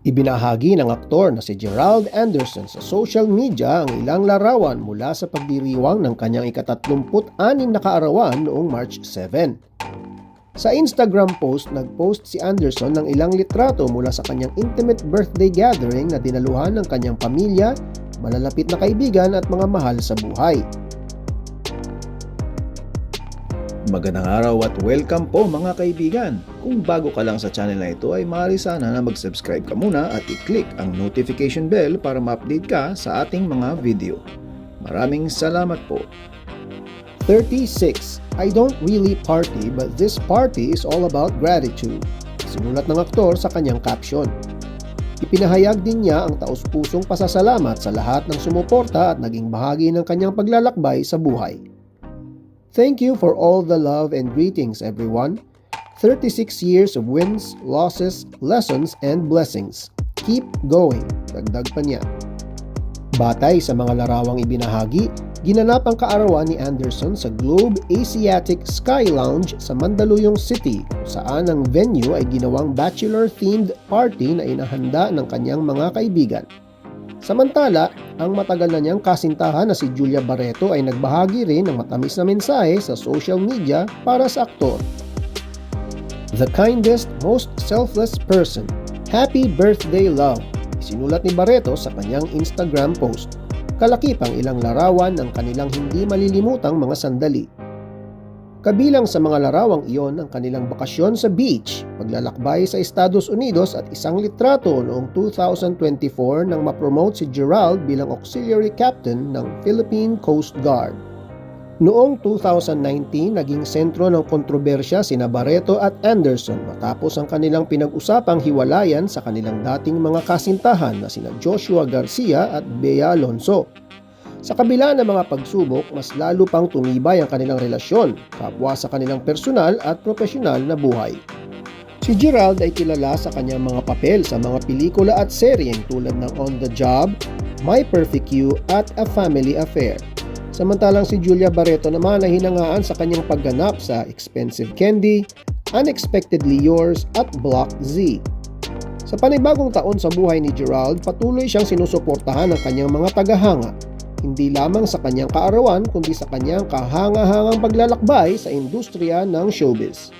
Ibinahagi ng aktor na si Gerald Anderson sa social media ang ilang larawan mula sa pagdiriwang ng kanyang ikatatlumput-anim na kaarawan noong March 7. Sa Instagram post, nag-post si Anderson ng ilang litrato mula sa kanyang intimate birthday gathering na dinaluhan ng kanyang pamilya, malalapit na kaibigan at mga mahal sa buhay. Magandang araw at welcome po mga kaibigan! Kung bago ka lang sa channel na ito ay maaari sana na mag-subscribe ka muna at i-click ang notification bell para ma-update ka sa ating mga video. Maraming salamat po! 36. I don't really party but this party is all about gratitude. Sinulat ng aktor sa kanyang caption. Ipinahayag din niya ang taus-pusong pasasalamat sa lahat ng sumuporta at naging bahagi ng kanyang paglalakbay sa buhay. Thank you for all the love and greetings everyone. 36 years of wins, losses, lessons, and blessings. Keep going, dagdag pa niya. Batay sa mga larawang ibinahagi, ginanap ang kaarawan ni Anderson sa Globe Asiatic Sky Lounge sa Mandaluyong City kung saan ang venue ay ginawang bachelor-themed party na inahanda ng kanyang mga kaibigan. Samantala, ang matagal na niyang kasintahan na si Julia Barreto ay nagbahagi rin ng matamis na mensahe sa social media para sa aktor. The kindest, most selfless person. Happy birthday, love. Isinulat ni Barreto sa kanyang Instagram post. Kalakipang ilang larawan ng kanilang hindi malilimutang mga sandali. Kabilang sa mga larawang iyon ang kanilang bakasyon sa beach, paglalakbay sa Estados Unidos at isang litrato noong 2024 nang mapromote si Gerald bilang auxiliary captain ng Philippine Coast Guard. Noong 2019, naging sentro ng kontrobersya sina Barreto at Anderson matapos ang kanilang pinag-usapang hiwalayan sa kanilang dating mga kasintahan na sina Joshua Garcia at Bea Alonso. Sa kabila ng mga pagsubok, mas lalo pang tumibay ang kanilang relasyon, kapwa sa kanilang personal at profesional na buhay. Si Gerald ay kilala sa kanyang mga papel sa mga pelikula at seryeng tulad ng On the Job, My Perfect You at A Family Affair. Samantalang si Julia Barreto naman ay hinangaan sa kanyang pagganap sa Expensive Candy, Unexpectedly Yours at Block Z. Sa panibagong taon sa buhay ni Gerald, patuloy siyang sinusuportahan ng kanyang mga tagahanga hindi lamang sa kanyang kaarawan kundi sa kanyang kahanga-hangang paglalakbay sa industriya ng showbiz.